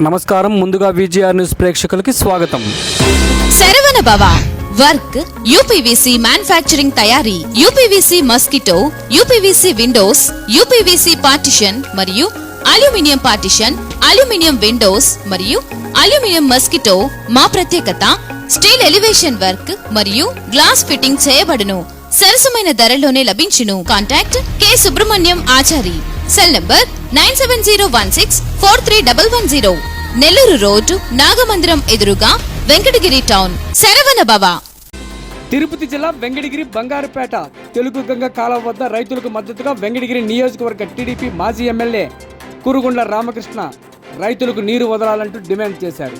నమస్కారం. ముందుగా VGR news ప్రేక్షకులకి స్వాగతం. Saravana Bhava work UPVC manufacturing తయారీ UPVC mosquito UPVC windows UPVC partition మరియు అల్యూమినియం పార్టిషన్ అల్యూమినియం విండోస్ మరియు అల్యూమినియం మస్కిటో మా ప్రత్యేకత స్టీల్ ఎలివేషన్ వర్క్ మరియు గ్లాస్ ఫిట్టింగ్ చేయబడును. సరసమైన ధరలోనే లభించును. Contact K Subrahmanyam Achari. Cell number nine seven zero one six four three double one zero. Nellore road Nagamandiram ఎదురుగా వెంకటగిరి టౌన్. శరవణ భవ. తిరుపతి జిల్లా వెంకటగిరి బంగారుపేట తెలుగు గంగ కాలం వద్ద రైతులకు మద్దతుగా వెంకటగిరి నియోజకవర్గ టీడీపీ మాజీ ఎమ్మెల్యే కురుగుండ్ల రామకృష్ణ రైతులకు నీరు వదలాలంటూ డిమాండ్ చేశారు.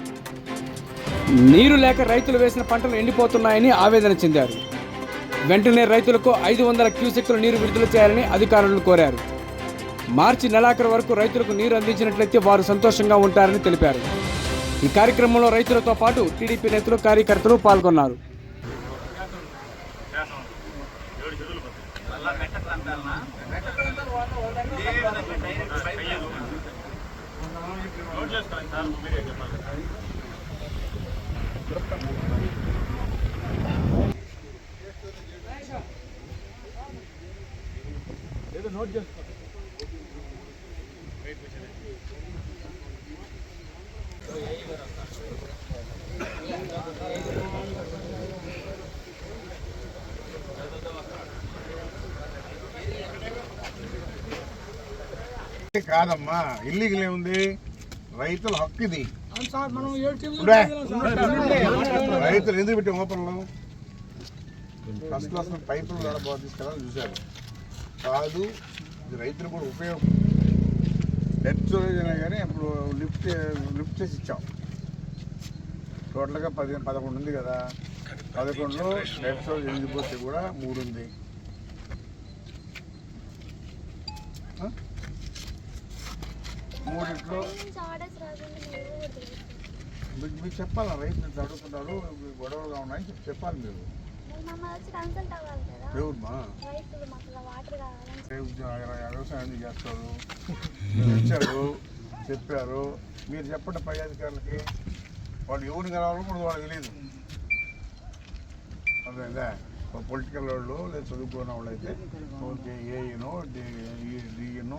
నీరు లేక రైతులు వేసిన పంటలు ఎండిపోతున్నాయని ఆవేదన చెందారు. వెంటనే రైతులకు ఐదు వందల క్యూసెక్కుల నీరు విడుదల చేయాలని అధికారులను కోరారు. మార్చి నెలాఖరు వరకు రైతులకు నీరు అందించినట్లయితే వారు సంతోషంగా ఉంటారని తెలిపారు ఈ కార్యక్రమంలో రైతులతో పాటు టీడీపీ నేతలు కార్యకర్తలు పాల్గొన్నారు కాదమ్మా. ఇల్లీగల్ ఏముంది రైతుల హక్కు ఇది. రైతులు ఎందుకు పెట్టే ఓపెన్లో? ఫస్ట్ క్లాస్ పైపులు కూడా తీసుకెళ్ళాలని చూశారు. కాదు ఇది రైతులు కూడా ఉపయోగం. డెత్ స్టోరేజ్ అయినా కానీ అప్పుడు లిఫ్ట్ లిఫ్ట్ చేసి ఇచ్చాం. టోటల్గా పది పదకొండు ఉంది కదా. పదకొండులో డెత్ స్టోరేజ్ ఎనిమిది పోతే కూడా మూడు ఉంది. మూడిట్లో. మీకు మీరు చెప్పాలా? రైతులు అడుగుతున్నారు గొడవలుగా ఉన్నాయి చెప్పి చెప్పాలి మీరు. ఎవరుమా వ్యవసాయం చేస్తారు మీరు వచ్చారు చెప్పారు. మీరు చెప్పండి పై అధికారులకి. వాళ్ళు ఎవరిని కలవాలో కూడా వాళ్ళకి తెలియదు అదేందా? పొలిటికల్ వాళ్ళు లేదా చదువుకున్న వాళ్ళు అయితే. ఓకే ఏఈనో డిఈనో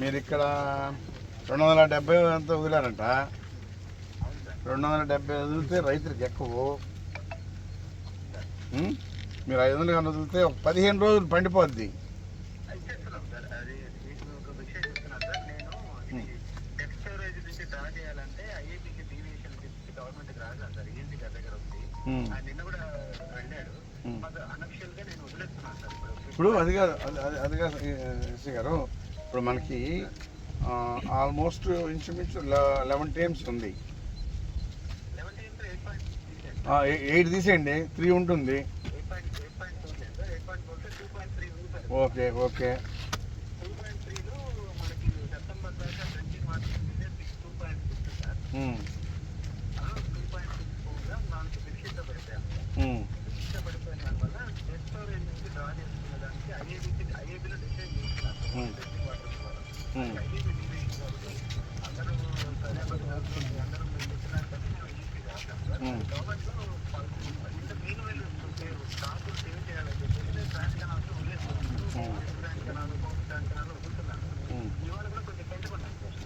మీరు ఇక్కడ రెండు వందల డెబ్బై అంత వదిలారంట. రెండు వందల డెబ్బై వదిలితే రైతులకు ఎక్కువ. మీరు ఐదు వందలు కన్నా వదిలితే ఒక పదిహేను రోజులు పండిపోద్ది. ఆయన నిన్న కూడా వెళ్ళాడు. ఉం. మాకు అనఫిషియల్గా నేను వదిలేస్తున్నాను సార్ ఇప్పుడు. అది కాదు అది కాదు ఎస్సీ గారు. ఇప్పుడు మనకి ఆల్మోస్ట్ ఇంచుమించు లెవెన్ టైమ్స్ ఉంది. ఎయిట్ తీసేయండి. త్రీ ఉంటుంది. Okay okay. టూ పాయింట్ త్రీలో మనకి సెప్టెంబర్ దాకా twenty March six two point six sir.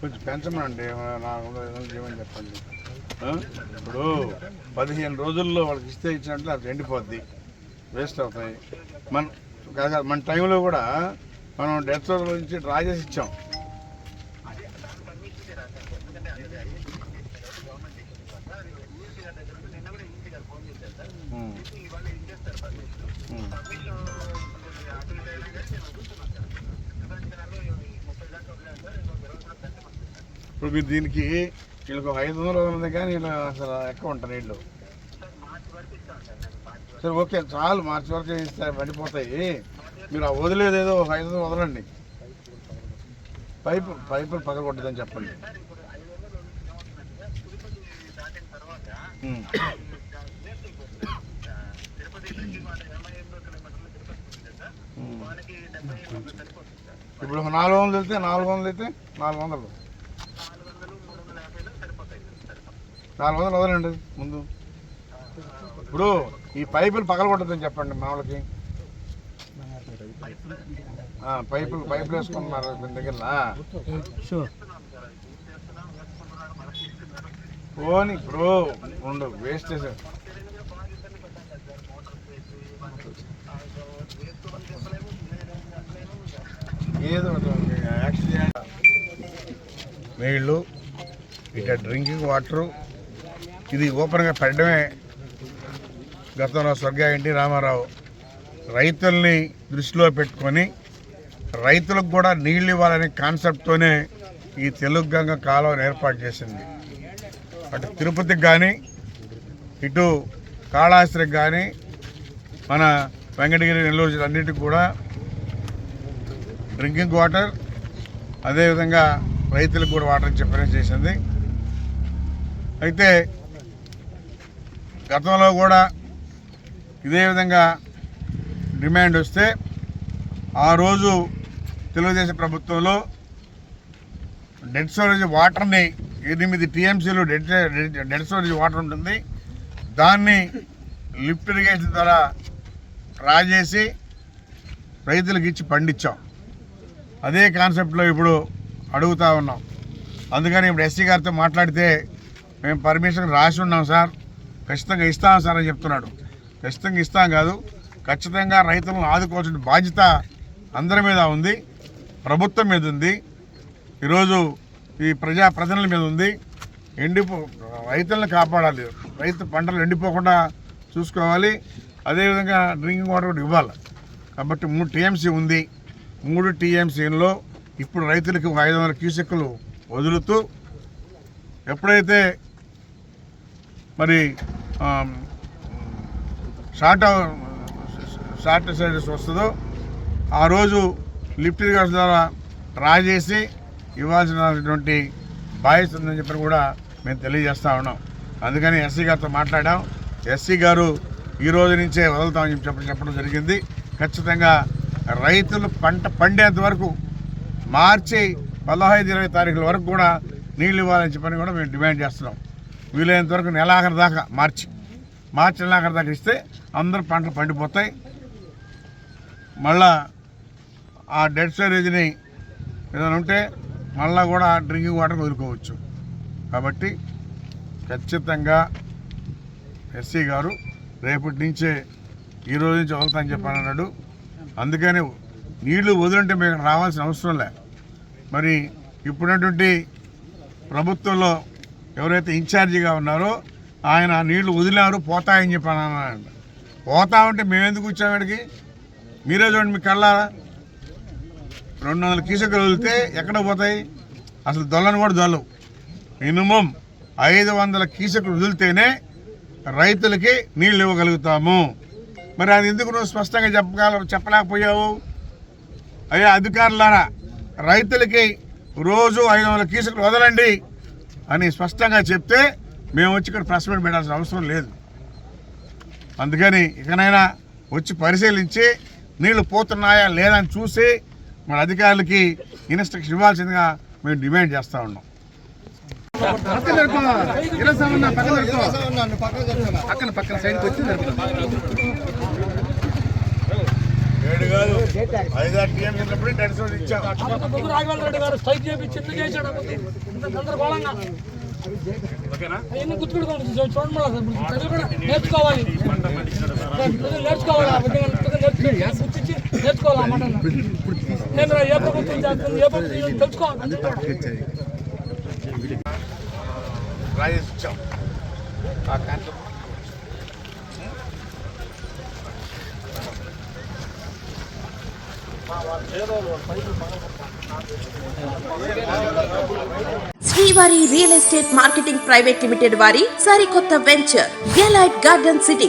కొంచెం పెంచమండి కొంచెం నాకు చేయమని చెప్పండి. ఇప్పుడు పదిహేను రోజుల్లో వాళ్ళకి ఇస్తే ఇచ్చినట్లు అది ఎండిపోద్ది. వేస్ట్ అవుతాయి. మన కాదు, మన టైంలో కూడా మనం డెత్ నుంచి డ్రా చేసి ఇచ్చాం. ఇప్పుడు మీరు దీనికి వీళ్ళకి ఒక ఐదు వందలు ఉంది కానీ వీళ్ళు అసలు ఎక్కువ ఉంటారు నీళ్ళు సార్ ఓకే చాలు మార్చి వరకు ఇస్తే పడిపోతాయి మీరు ఆ వదిలేదు ఏదో ఒక ఐదు వందలు వదలండి. పైపు పైపులు పగలగొట్టదని చెప్పండి. ఇప్పుడు నాలుగు వందలు వెళ్తే నాలుగు వందలు అయితే నాలుగు వందలు నాలుగు వందలు మూడు వందల యాభైలో సరిపోతాయి సార్ సరిపోతాయి నాలుగు వందలు వదలండి. ముందు. ఇప్పుడు ఈ పైపులు పగలగొట్టదని చెప్పండి మామూలకి. పైపులు పైపులు వేసుకుంటున్నారు దీని దగ్గర పోని బ్రో ఉండు వేస్ట్ చేసారు ఏదో ఒకటి నీళ్ళు ఇక డ్రింకింగ్ వాటరు ఇది ఓపెన్గా పెట్టడమే గతంలో స్వర్గీయ ఎన్టీ రామారావు రైతుల్ని దృష్టిలో పెట్టుకొని రైతులకు కూడా నీళ్ళు ఇవ్వాలనే కాన్సెప్ట్తోనే ఈ తెలుగు గంగ కాలువను ఏర్పాటు చేసింది. అటు తిరుపతికి కానీ ఇటు కాళాస్త్రికి కానీ మన వెంకటగిరి నెల్లూరు జిల్లా అన్నిటికి కూడా డ్రింకింగ్ వాటర్ అదేవిధంగా రైతులకు కూడా వాటర్ చెప్పడం చేసింది. అయితే గతంలో కూడా ఇదే విధంగా డిమాండ్ వస్తే ఆ రోజు తెలుగుదేశం ప్రభుత్వంలో డెడ్ స్టోరేజ్ వాటర్ని ఎనిమిది టీఎంసీలు డెడ్ డెడ్ స్టోరేజ్ వాటర్ ఉంటుంది. దాన్ని లిఫ్ట్ ఇరిగేషన్ ద్వారా డ్రా చేసి రైతులకు ఇచ్చి పండించాం. అదే కాన్సెప్ట్లో ఇప్పుడు అడుగుతా ఉన్నాం. అందుకని ఇప్పుడు ఎస్సీ గారితో మాట్లాడితే మేము పర్మిషన్ రాసి ఉన్నాం సార్. ఖచ్చితంగా ఇస్తాం సార్ అని చెప్తున్నాడు. ఖచ్చితంగా ఇస్తాం కాదు. ఖచ్చితంగా రైతులను ఆదుకోవాల్సిన బాధ్యత అందరి మీద ఉంది. ప్రభుత్వం మీద ఉంది. ఈరోజు ఈ ప్రజా ప్రజల మీద ఉంది. ఎండిపో రైతులను కాపాడాలి. రైతు పంటలు ఎండిపోకుండా చూసుకోవాలి. అదేవిధంగా డ్రింకింగ్ వాటర్ కూడా ఇవ్వాలి. కాబట్టి మూడు టీఎంసీ ఉంది. మూడు టీఎంసీలో ఇప్పుడు రైతులకు ఐదు వందల క్యూసెక్కులు వదులుతూ ఎప్పుడైతే మరి షార్ట్ షార్ట్ సర్వీస్ వస్తుందో ఆ రోజు లిఫ్ట్ ఇరిగేషన్ ద్వారా డ్రా చేసి ఇవ్వాల్సినటువంటి బాధ్యత ఉందని చెప్పి కూడా మేము తెలియజేస్తూ ఉన్నాం. అందుకని ఎస్సీ గారితో మాట్లాడాం. ఎస్సీ గారు ఈ రోజు నుంచే వదులుతామని చెప్పి చెప్పడం చెప్పడం జరిగింది. ఖచ్చితంగా రైతులు పంట పండేంత వరకు మార్చి పదహైదు ఇరవై తారీఖుల వరకు కూడా నీళ్ళు ఇవ్వాలని చెప్పని కూడా మేము డిమాండ్ చేస్తున్నాం. వీలైనంత వరకు నెలాఖరి దాకా మార్చి మార్చి నెలాఖరి దాకా ఇస్తే అందరు పంటలు పండిపోతాయి. మళ్ళా ఆ డెడ్ స్టోరేజ్ని ఏదైనా ఉంటే మళ్ళా కూడా డ్రింకింగ్ వాటర్ వదులుకోవచ్చు. కాబట్టి ఖచ్చితంగా ఎస్సీ గారు రేపటి నుంచే ఈ రోజు నుంచి వదులుతానని చెప్పాను అన్నాడు. అందుకని నీళ్ళు వదులుంటే మేము రావాల్సిన అవసరం లే. మరి ఇప్పుడున్నటువంటి ప్రభుత్వంలో ఎవరైతే ఇన్ఛార్జిగా ఉన్నారో ఆయన నీళ్ళు వదిలారు పోతాయని చెప్పని అన్నాడు పోతా ఉంటే మేము ఎందుకు ఇక్కడికి? మీరే చూడండి మీ కళ్ళారా? రెండు వందల కీసకులు వదిలితే ఎక్కడ పోతాయి? అసలు దొల్లను కూడా దొల్లవు. మినిమం ఐదు వందల కీసకులు వదిలితేనే రైతులకి నీళ్ళు ఇవ్వగలుగుతాము. మరి అది ఎందుకు నువ్వు స్పష్టంగా చెప్పగల చెప్పలేకపోయావు? అయ్యా అధికారులారా రైతులకి రోజు ఐదు వందల కీసుకులు వదలండి. అని స్పష్టంగా చెప్తే మేము వచ్చి ఇక్కడ ప్రెస్ మీట్ పెట్టాల్సిన అవసరం లేదు. అందుకని ఇకనైనా వచ్చి పరిశీలించి నీళ్ళు పోతున్నాయా లేదా అని చూసి మన అధికారులకి ఇన్స్ట్రక్షన్ ఇవ్వాల్సిందిగా మేము డిమాండ్ చేస్తూ ఉన్నాం. పక్కన పక్కన సైడ్కి వచ్చి ఏడు కాదు ఐదారు టీఎం ఉన్నప్పుడు డెడ్ సోర్స్ ఇచ్చాం. రాఘవేంద్ర రెడ్డి గారు స్ట్రైక్ చేపించి ఎందుకు చేశాడు అప్పుడు? ఇంత గందరగోళంగా. నేర్చుకోవాలి. నేను ఏ ప్రభుత్వం చేస్తుంది ఏ ప్రభుత్వం చేస్తుంది తెలుసుకోవాలి ఇచ్చాం ఆ concept Srivari real estate marketing private limited వారి సరికొత్త వెంచర్ గెలైట్ గార్డెన్ సిటీ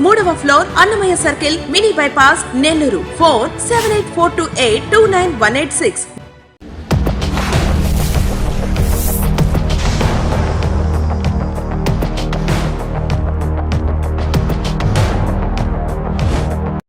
మూడవ floor Annamayya circle mini bypass Nellore. Four seven eight four two eight two nine one eight six